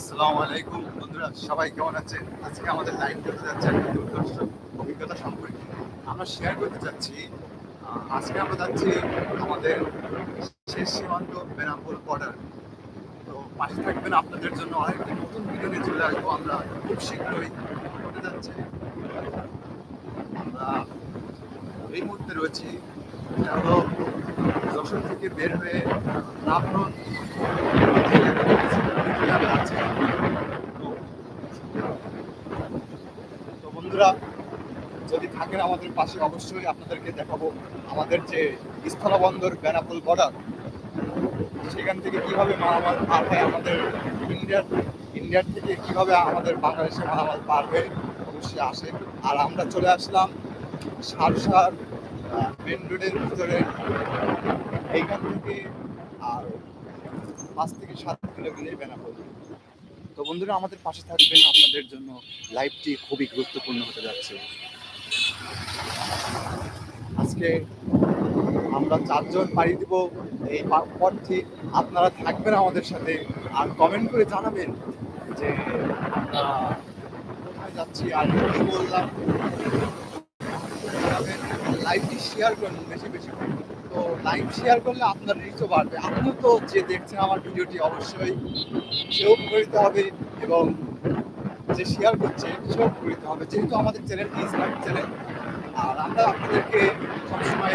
আসসালামু আলাইকুম বন্ধুরা, সবাই কেমন আছেন? আজকে আমাদের লাইভ করতে যাচ্ছে একটা দুর্ধর্ষ অভিজ্ঞতা সম্পর্কে। আমরা শেয়ার করতে চাচ্ছি আজকে আমরা যাচ্ছি আমাদের শেষ সীমান্ত বেনামপুর বর্ডার তো পাশে থাকবেন আপনাদের জন্য আরেকটি নতুন ভিডিও নিয়ে চলে আসব। আমরা খুব শীঘ্রই হতে যাচ্ছে। আমরা এই মুহূর্তে রয়েছি, এটা হলো যশোর থেকে বের হয়ে আছে তো বন্ধুরা, যদি থাকেন আমাদের পাশে, অবশ্যই আপনাদেরকে দেখাবো আমাদের যে স্থলবন্দর বেনাপোল বর্ডার সেখান থেকে কীভাবে মালামাল পার হয় আমাদের ইন্ডিয়ার ইন্ডিয়ার থেকে কীভাবে আমাদের বাংলাদেশে মালামাল পার হয়ে অবশ্যই আসে আর আমরা চলে আসলাম সারসার মেন রোডের ভিতরে। এইখান থেকে আর পাঁচ থেকে সাত তো বন্ধুরা, আমাদের পাশে থাকবেন। আপনাদের জন্য লাইভটি খুবই গুরুত্বপূর্ণ হতে যাচ্ছে। আজকে আমরা চারজন পাড়ি দিব। এই পথটি আপনারা থাকবেন আমাদের সাথে। আর কমেন্ট করে জানাবেন যে আমরা কোথায় যাচ্ছি, আর কি বললাম। লাইভটি শেয়ার করুন, বেশি বেশি করে। তো লাইভ শেয়ার করলে আপনার রিচও বাড়বে। আপনিও তো যে দেখছেন আমার ভিডিওটি অবশ্যই সেও করিতে হবে এবং যে শেয়ার করছে সেও করিতে হবে। যেহেতু আমাদের চ্যানেলটি ইসলামিক চ্যানেল আর আমরা আপনাদেরকে সবসময়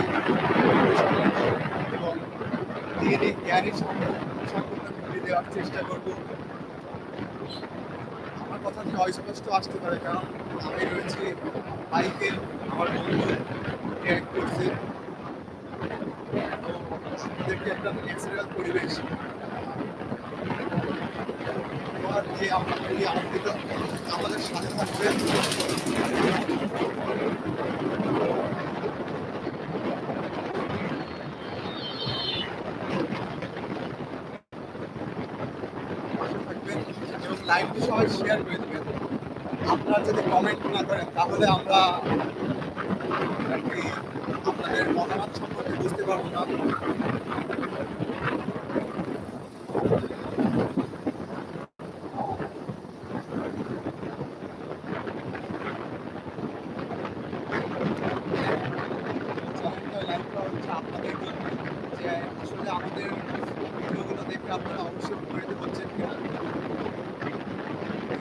এবং দিনই জ্ঞানী সম্পূর্ণ ভিডিও দেওয়ার চেষ্টা করব। আমার কথাটি অস্পষ্ট আসতে পারে, কারণ আমি রয়েছি বাইকে আমার বন্ধু করছে আমাদেরকে একটা ন্যাচারাল পরিবেশ। আমাদের সাথে এবং লাইভটি সবাই শেয়ার করে দেবেন। আপনারা যদি কমেন্ট না করেন, তাহলে আমরা আপনাদের মতামত সম্পর্কে বুঝতে পারব না চ্যানেলটা লাইক করা হচ্ছে আপনাদের জন্য যে আসলে আমাদের ভিডিওগুলো দেখে আপনারা অবশ্যই উপকৃত হচ্ছেন কিনা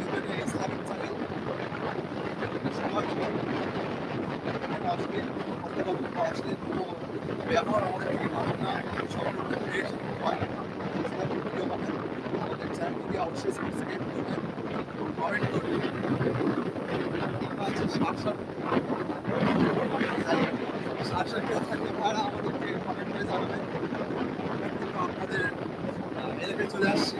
যদি ইসলামিক চ্যানেল সময় দেবেন এখানে অশ্লীল অথবা অশ্লীল কোনো ব্যবহার আমাদের থেকে পাবেন না সম্পূর্ণ ফ্রেশ হয় ইসলামিক ভিডিও পাবেন আমাদের চ্যানেলটিকে অবশ্যই সাবস্ক্রাইব করবেন কমেন্ট করবেন আমরা আছে সাতশো সাতশো কেউ থাকলে ভাড়া আমাদেরকে কমেন্ট করে জানাবেন আমরা কিন্তু আপনাদের আহ, এলাকায় চলে আসছি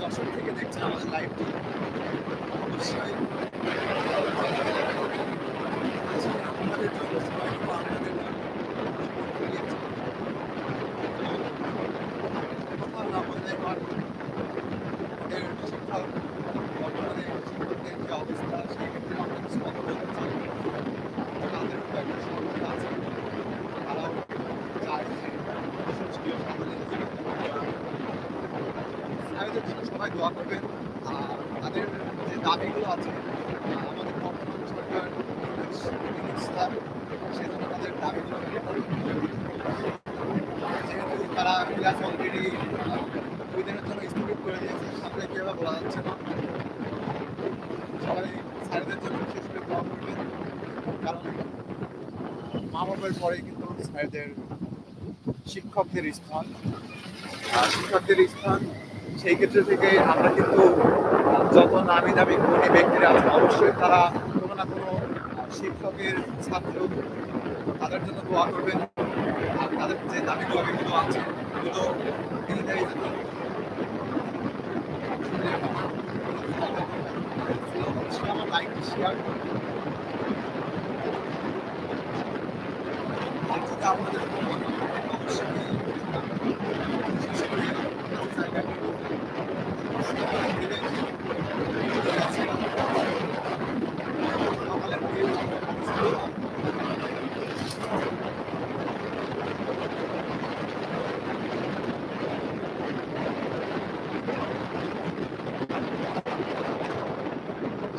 যশোর থেকে দেখছেন আমাদের লাইভটি অবশ্যই আমাদের জন্য সবাই কিন্তু আপনাদের জন্য কথা না বললে এবার আমাদের শিক্ষা বর্তমানে শিক্ষকদের যে অবস্থা সেই ক্ষেত্রে আমরা কিছু কথা বলতে চাই তাদেরও তো একটা সমস্যা আছে তারাও চায় যে সংস্কৃত সামনে ইসলামীদের জন্য সবাই দোয়া করবেন আর তাদের যে দাবিগুলো আছে আহ, আমাদের বর্তমান সরকার ইসলাম সেজন্য তাদের যেহেতু তারা ক্লাস অলরেডি দুই দিনের জন্য করে দিয়েছে সামনে বলা যাচ্ছে না। সবাই স্যারদের জন্য বিশেষ করে দোয়া কারণ মা বাবার পরেই কিন্তু স্যারদের শিক্ষকদের স্থান। শিক্ষকদের স্থান সেই ক্ষেত্রে থেকে আমরা কিন্তু যত নামি দামি গুণী ব্যক্তিরা অবশ্যই তারা কোনো না কোনো শিক্ষকের ছাত্র, তাদের জন্য দোয়া করবেন। আর তাদের যে দাবিগুলো এগুলো আছে এগুলো যেন অবশ্যই আমার লাইকটি শেয়ার আপনাদের অবশ্যই বিশেষ করে আপনাদের জায়গাটি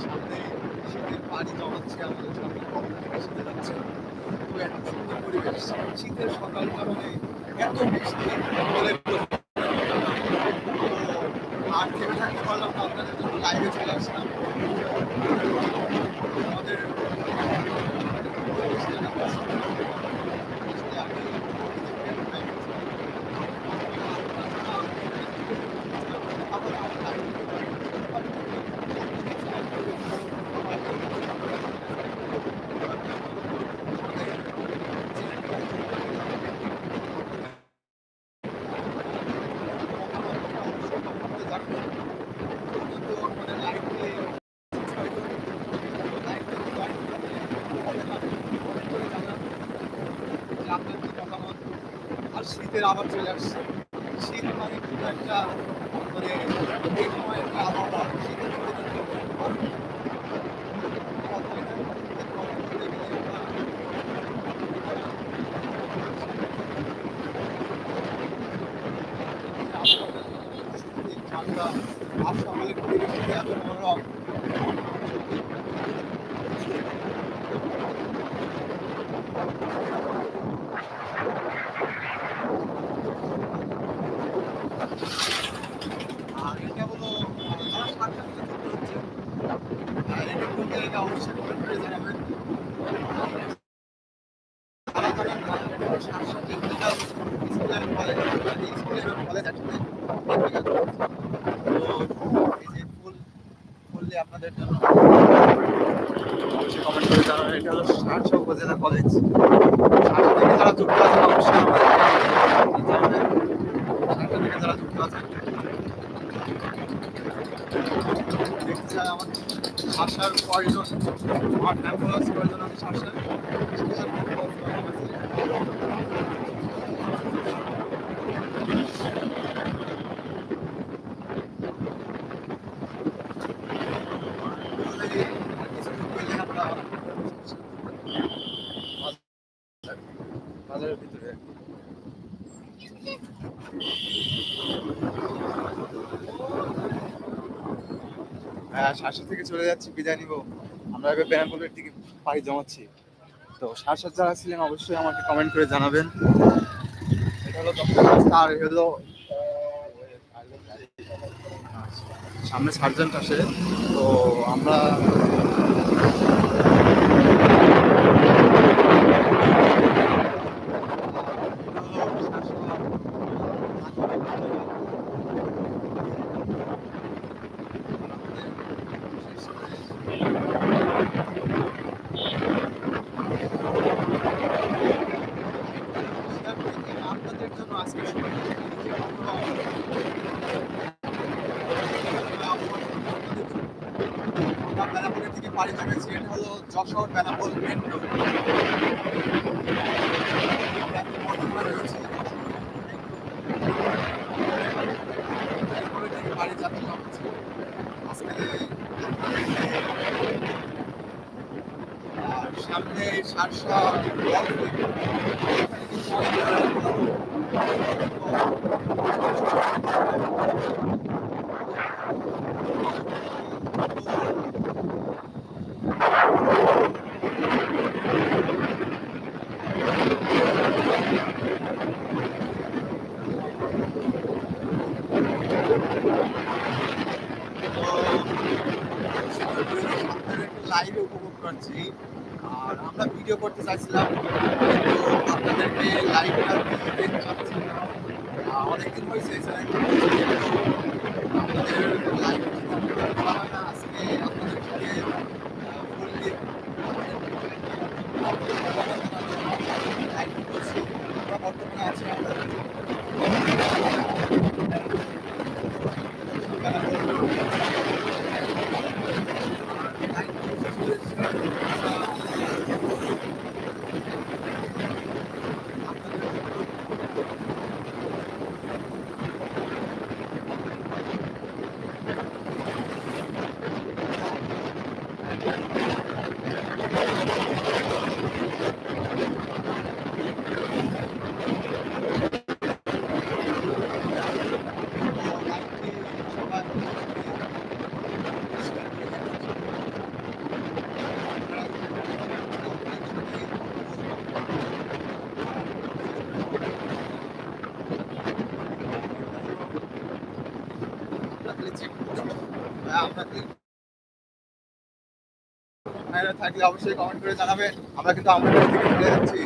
সামনে শীতের পানি জমাচ্ছে আমাদের সামনে কখন থেকে শীতে যাচ্ছে তো এত সুন্দর পরিবেশ শীতের সকালটা মানে এত বৃষ্টি বলে বোঝানো যাবে না। তো আর থেমে থাকতে পারলাম না আপনাদের জন্য লাইভে চলে আসলাম আমাদের পরিবেশটা এত সুন্দর। আসলে আমি আবার আমার আর শীতের আবার চলে আসছে। শীত মানে কিন্তু একটা মানে আবহাওয়া শীতের মধ্যে কিন্তু গরম। কথা হয় না? গরম চলে গেলে আমরা ঠান্ডা আর সকালের পরিবেশটা এত মনোরম আর এটা হলো আহ, যারা সাতটা থেকে যুক্ত হচ্ছে আর এটা কোন জায়গা অবশ্যই কমেন্ট করে জানাবেন তারা জানেন না এটা হলো সাতটা টেকনিক্যাল স্কুলের কলেজ স্কুলের কলেজ আসলে টেকনিক্যাল তো এই যে ফুল ফুললে আপনাদের জন্য অবশ্যই কমেন্ট করে জানাবেন এটা হলো সাতশো উপজেলা কলেজ সাতটা থেকে যারা যুক্ত আছেন অবশ্যই আমাদের সাতটা থেকে চাই আমার ভাষার কয়জন শাসার সেটার ফ্যান ফলোয়ার্স কয়জন আছে তাহলে আর কিছুক্ষণ করলে আমরা বাজারের ভিতরে হ্যাঁ শাসা থেকে চলে যাচ্ছি, বিদায় নিব। আমরা এবার বেনাপুলের দিকে পাড়ি জমাচ্ছি। তো শাসা যারা ছিলেন, অবশ্যই আমাকে কমেন্ট করে জানাবেন। এটা হলো হলো, সামনে সার্জেন্ট আসে, তো আমরা আপনারা থাকলে অবশ্যই কমেন্ট করে জানাবেন। আমরা কিন্তু আমাদের দিকে চলে যাচ্ছি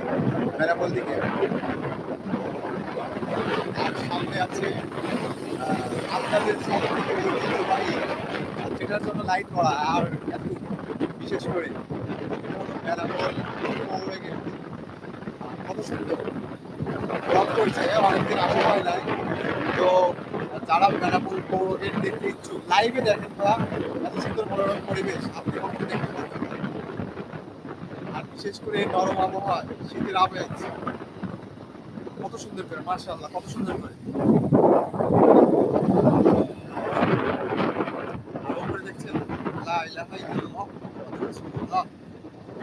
বেনাপোল দিকে। সামনে আছে যেটার জন্য লাইট করা, আর বিশেষ করে গেট কত সুন্দর। করছে অনেকদিন আসা হয় নাই। তো যারা বেনাপুর পৌর গেট দেখতে ইচ্ছুক লাইভে দেখেন বা এত সুন্দর মনোরম পরিবেশ, আপনি কখনো দেখতে পারবেন আর বিশেষ করে নরম আবহাওয়া, শীতের আবেগ কত সুন্দর করে মার্শাল্লাহ কত সুন্দর করে। দেখছেন।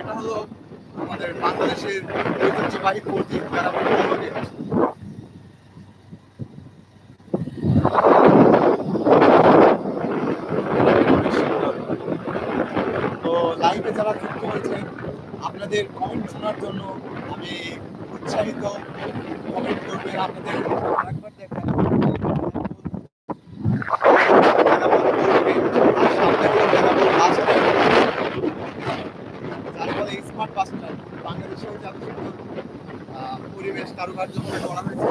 এটা হলো আমাদের বাংলাদেশের ঐতিহ্যবাহী প্রতীক বেনাপুর পৌর গেট তো লাইভে যারা যুক্ত হয়েছে আপনাদের কমেন্ট শোনার জন্য আমি উৎসাহিত কমেন্ট করবেন আপনাদের আরেকবার দেখেন বেনাপোল পৌরকে, আর সামনে হলো বেনাপোল বাস স্ট্যান্ড। যার ফলে স্মার্ট বাস স্ট্যান্ড বাংলাদেশেও যে এত সুন্দর আহ, পরিবেশ কারুকার্য করে করা হয়েছে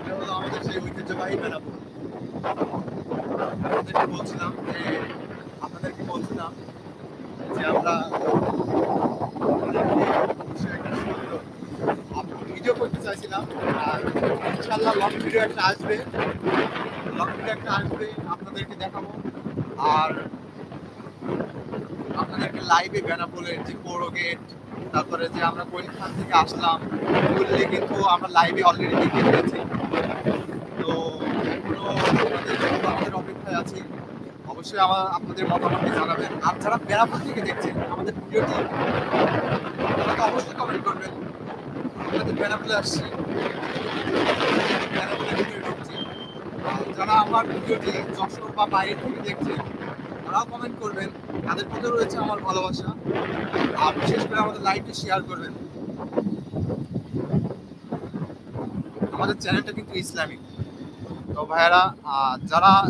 এটা হলো আমাদের সেই ঐতিহ্যবাহী বেনাপোল আপনাদেরকে বলছিলাম যে আপনাদেরকে বলছিলাম যে আমরা ভিডিও করতে চাইছিলাম আর ইনশাল্লাহ লং ভিডিও একটা আসবে। লং ভিডিও একটা আসবে, আপনাদেরকে দেখাবো। আর আপনাদেরকে লাইভে বেনাপোলের যে পৌর গেট তারপরে যে আমরা কোয়েলখান থেকে আসলাম বললে কিন্তু আমরা লাইভে অলরেডি দেখে ফেলেছি তো এখনও আপনাদের অপেক্ষায় আছি। অবশ্যই আমার, আপনাদের মতামত জানাবেন। আর যারা বেনাপোল থেকে দেখছেন, আমাদের ভিডিওটি তারা তো অবশ্যই কমেন্ট করবেন। আপনাদের বেনাপোলে আসছি। যারা আমার ভিডিওটি যশোর বা বাইরে থেকে দেখছেন, তারাও কমেন্ট করবেন। তাদের প্রতি রয়েছে আমার ভালোবাসা। আর বিশেষ করে আমাদের লাইভটি শেয়ার করবেন। আমাদের চ্যানেলটা কিন্তু ইসলামিক। তো ভাইয়ারা যারা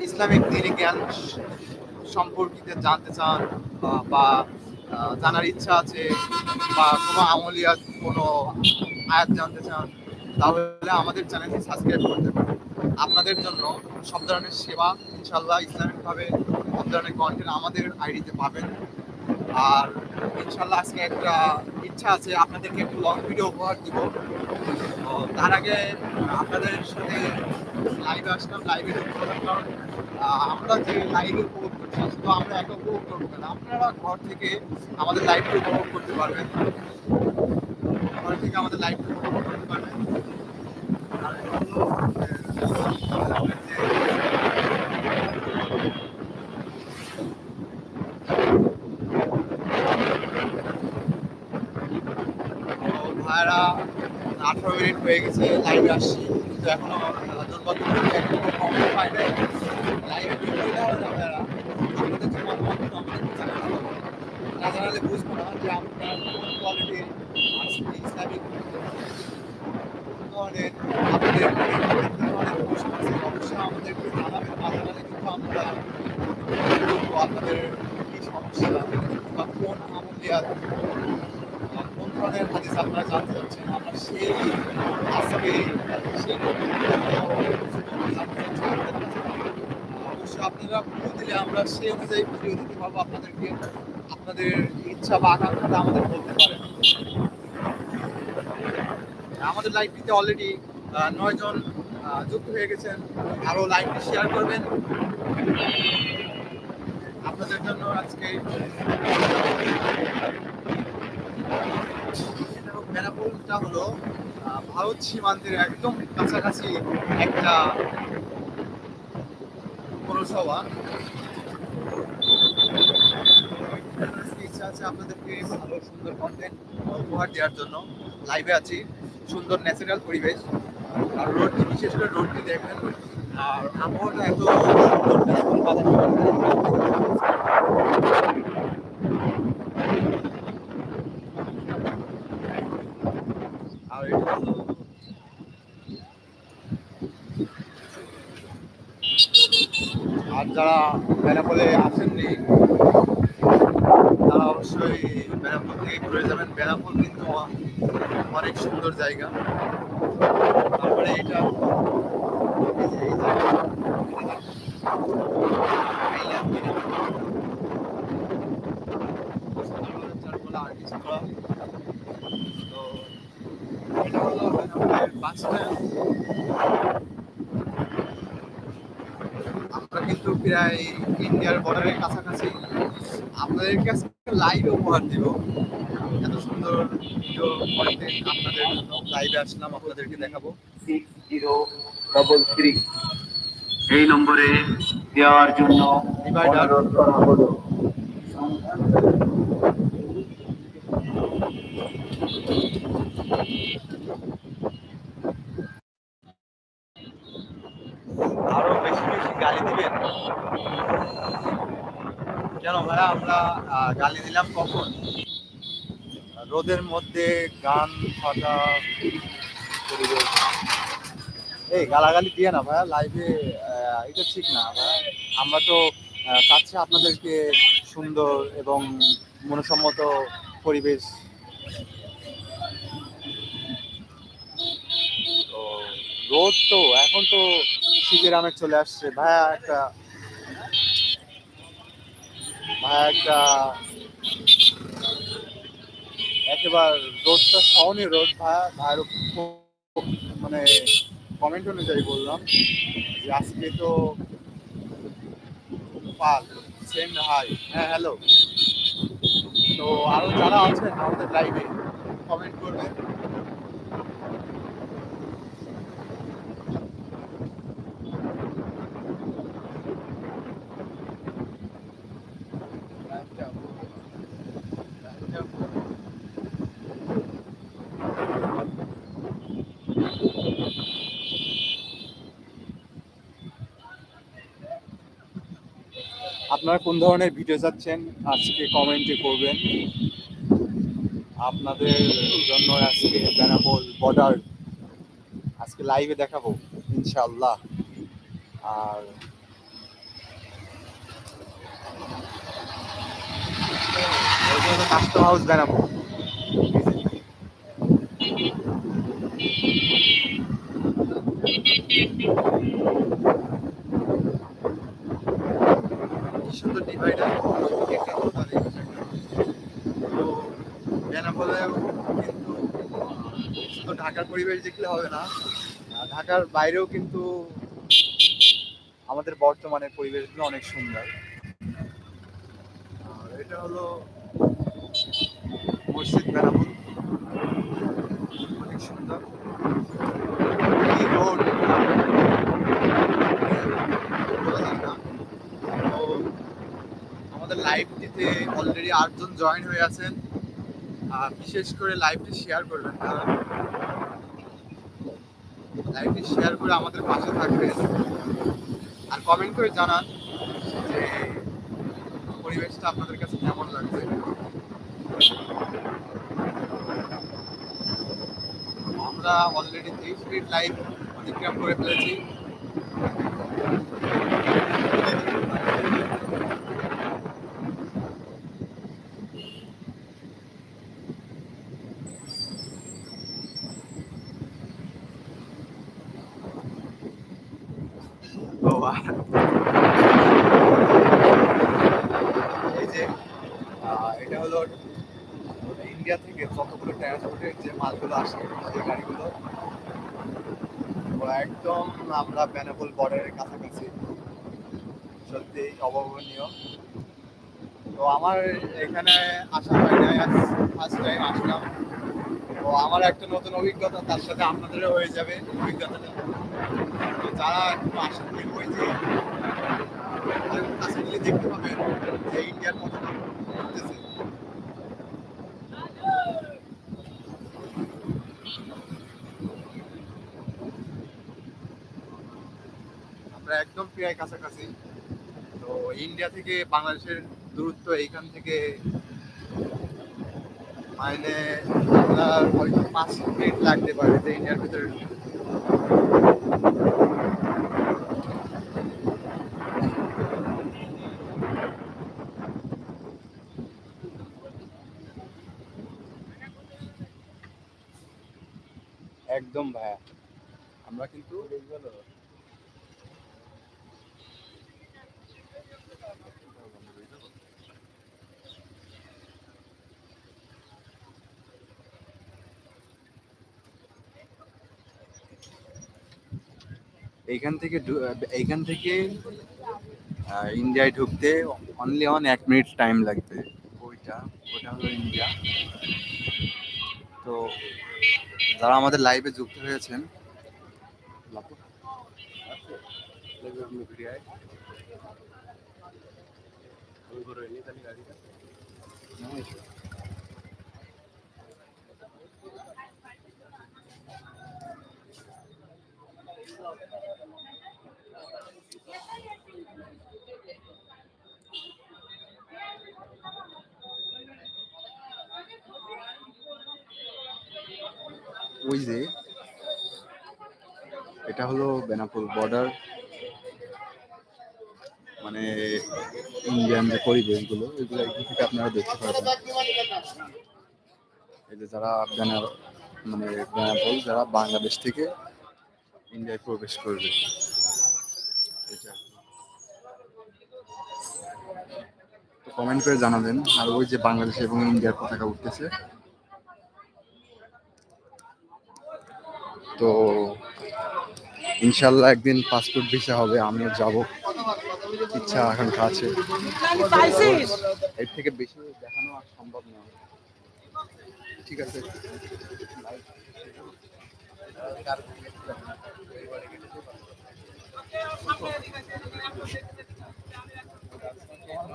ইসলামিক দিনী জ্ঞান সম্পর্কিত জানতে চান বা- জানার ইচ্ছা আছে বা কোনো আমলিয়া কোনো আয়াত জানতে চান, তাহলে আমাদের চ্যানেলটি সাবস্ক্রাইব করতে পারেন। আপনাদের জন্য সব ধরনের সেবা ইনশাল্লাহ ইসলামিকভাবে সব ধরনের কন্টেন্ট আমাদের আইডিতে পাবেন। আর ইনশাল্লাহ আজকে একটা ইচ্ছা আছে, আপনাদেরকে একটু লং ভিডিও উপহার দিব। তার আগে আপনাদের সাথে লাইভে আসলাম লাইভে কারণ আমরা যে লাইভে উপভোগ করছি শুধু আমরা একা উপভোগ করব না। আপনারা ঘর থেকে আমাদের লাইভটি উপভোগ করতে পারবেন। ঘর থেকে আমাদের লাইভটি উপভোগ করতে পারবেন। আঠারো মিনিট হয়ে গেছে লাইভে আসছি। কিন্তু এখনও দুর্ভাগ্য এখনও কমেন্ট পাই নাই না যে আপনার কোন কোয়ালিটির ইসলামিক ধরনের আপনাদের মনে কি ধরনের প্রশ্ন না কিন্তু আমরা আপনাদের কি সমস্যা বা কোন আমলিয়াত কোন ধরনের হাদিস আপনারা জানতে চাচ্ছেন আমরা সেই আজকে সেই অবশ্যই আপনারা ভিডিও আমরা সেই অনুযায়ী দিতে পারব আপনাদেরকে আপনাদের ইচ্ছা বা আকাঙ্ক্ষাটা আমাদের বলতে পারেন। আমাদের লাইভটিতে অলরেডি নয় জন যুক্ত হয়ে গেছেন। আরও লাইভটি শেয়ার করবেন। আপনাদের জন্য আজকে হলো ভারত সীমান্তের একদম কাছাকাছি একটা পৌরসভা ইচ্ছা আছে আপনাদেরকে ভালো, সুন্দর কন্টেন্ট উপহার দেওয়ার জন্য। লাইভে আছি। সুন্দর ন্যাচারাল পরিবেশ। আর রোডটি বিশেষ করে রোডটি দেখবেন? আর আবহাওয়াটা এত সুন্দর এখন বাতাস আর এটা হলো আর যারা বেনাপোলে আসেননি, তারা অবশ্যই বেনাপোল থেকে ঘুরে যাবেন বেনাপোল কিন্তু অনেক সুন্দর জায়গা তারপরে এটা আর কিছু না। তো এটা হলো বাস আমরা কিন্তু প্রায় ইন্ডিয়ার বর্ডারের কাছাকাছি। আপনাদের কাছে লাইভে উপহার দিব। এত সুন্দর ভিডিও কন্টেন্ট আপনাদের জন্য লাইভে আসলাম আপনাদেরকে দেখাবো। সিক্স জিরো ডবল থ্রি এই নম্বরে দেওয়ার জন্য. অনুরোধ করা হলো বেশি বেশি গালি দিবেন কেন আমরা গালি দিলাম কখন? রোদের মধ্যে গান ফাটা এই, গালাগালি দিয়ে না ভাইয়া লাইভে এটা ঠিক না ভাইয়া। আমরা তো চাচ্ছি আপনাদেরকে সুন্দর এবং মনসম্মত পরিবেশ। রোদ তো, এখন তো শীতের আমেজ চলে আসছে। ভাইয়া, একটা একটা একেবারে রোদটা সহনীয় রোদ ভাইয়া ভাইয়ের মানে কমেন্ট অনুযায়ী বললাম যে আজকে তো পাল সেম হাই হ্যাঁ হ্যালো তো আরও যারা আছেন আমাদের লাইভে কমেন্ট করবেন। আপনারা কোন ধরনের ভিডিও চাচ্ছেন? আজকে কমেন্টে করবেন। আপনাদের জন্য আজকে বেনাপোল বর্ডার। আজকে লাইভে দেখাবো ইনশাল্লাহ আর কাস্টম হাউস বেনাপোল কি সুন্দর ডিভাইডার একটা কথা নেই তো বেনাপোলেও কিন্তু শুধু ঢাকার পরিবেশ দেখলে হবে না। ঢাকার বাইরেও কিন্তু আমাদের বর্তমানের পরিবেশগুলো অনেক সুন্দর। এটা হলো মসজিদ বেনাপোল অনেক সুন্দর। লাইভটিতে অলরেডি আটজন জয়েন হয়ে আছেন। বিশেষ করে লাইভটি শেয়ার করবেন, কারণ লাইভটি শেয়ার করে আমাদের পাশে থাকবেন। আর কমেন্ট করে জানান যে পরিবেশটা আপনাদের কাছে কেমন লাগবে আমরা অলরেডি তেইশ মিনিট লাইভ অতিক্রম করে ফেলেছি ও, আর এই যে আহ, এটা হলো ইন্ডিয়া থেকে যতগুলো ট্রান্সপোর্টের যে মালগুলো আসে সেই গাড়িগুলো একদম আমরা বেনাপোল বর্ডারের কাছাকাছি। সত্যি অভাবনীয়। তো আমার এখানে আসা হয় নাই ফার্স্ট টাইম আসলাম। তো আমার একটা নতুন অভিজ্ঞতা, তার সাথে আপনাদেরও হয়ে যাবে অভিজ্ঞতাটা। তো যারা একটু আসেননি ওই যে দেখতে পাবেন যে ইন্ডিয়ার পতাকা আমরা একদম প্রায় কাছাকাছি। তো ইন্ডিয়া থেকে বাংলাদেশের দূরত্ব এইখান থেকে মানে আপনার হয়তো পাঁচ মিনিট লাগতে পারে যে ইন্ডিয়ার ভিতরে। একদম ভাইয়া। আমরা কিন্তু এইখান থেকে এইখান থেকে ইন্ডিয়ায় ঢুকতে অনলি অন এক মিনিট টাইম লাগবে ওইটা ওটা হলো ইন্ডিয়া তো যারা আমাদের লাইভে যুক্ত হয়েছেন লাপু। লাইভে আপনি ঘুরে আয়। না, এসো। ওই যে, এটা হলো বেনাপুর বর্ডার মানে ইন্ডিয়ান যে পরিবেশগুলো এগুলো এখান থেকে আপনারা দেখতে পারবেন। এই যে যারা বেনার মানে বেনাপোল যারা বাংলাদেশ থেকে ইন্ডিয়ায় প্রবেশ করবে। কমেন্ট করে জানাবেন, আর ওই যে বাংলাদেশ এবং ইন্ডিয়ার পতাকা উঠতেছে তো ইনশাল্লাহ একদিন পাসপোর্ট ভিসা হবে, আমিও যাব। ইচ্ছা আকাঙ্ক্ষা আছে। এর থেকে বেশি দেখানো আর সম্ভব নয় ঠিক আছে।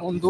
বন্ধু।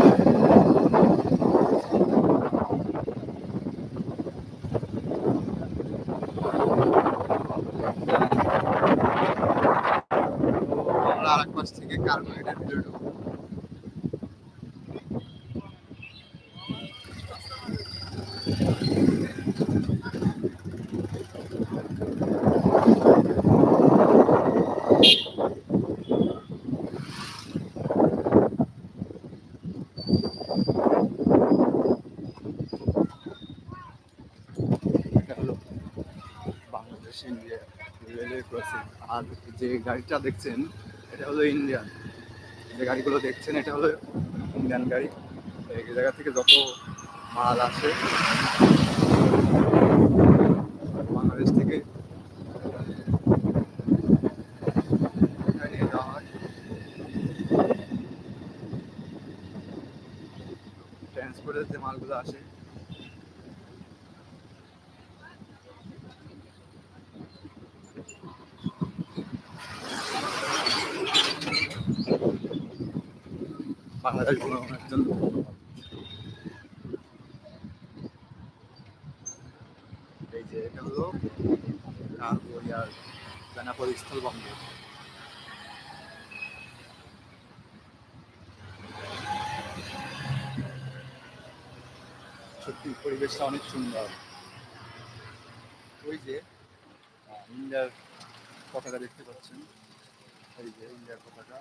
আমরা আরেক পাশ থেকে কার্বোহাইড্রেট ভিতরে ঢুকবো এটা হলো বাংলাদেশ ইন্ডিয়া রেলওয়ে ক্রসিং আর যে গাড়িটা দেখছেন, এটা হলো ইন্ডিয়ান যে গাড়িগুলো দেখছেন, এটা হলো ইন্ডিয়ান গাড়ি। এই জায়গা থেকে যত মাল আসে বাংলাদেশ থেকে এখানে নিয়ে যাওয়া হয় ট্রান্সপোর্টের যে মালগুলো আসে এই যে এটা হলো ইন্ডিয়ার বেনাপোল স্থলবন্দর সত্যি পরিবেশটা অনেক সুন্দর ওই যে ইন্ডিয়ার পতাকা দেখতে পাচ্ছেন। এই যে, ইন্ডিয়ার পতাকা।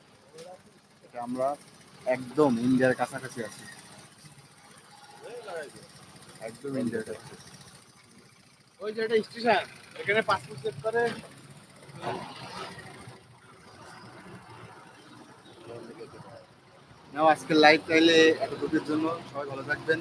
এটা আমরা একদম ইন্ডিয়ার কাছাকাছি আছে। একদম ইন্ডিয়ার কাছাকাছি। ওই যে এটা স্টেশন এখানে পাসপোর্ট চেক করে। নাও আজকের লাইভ চাইলে এতটুকুর জন্য সবাই ভালো থাকবেন।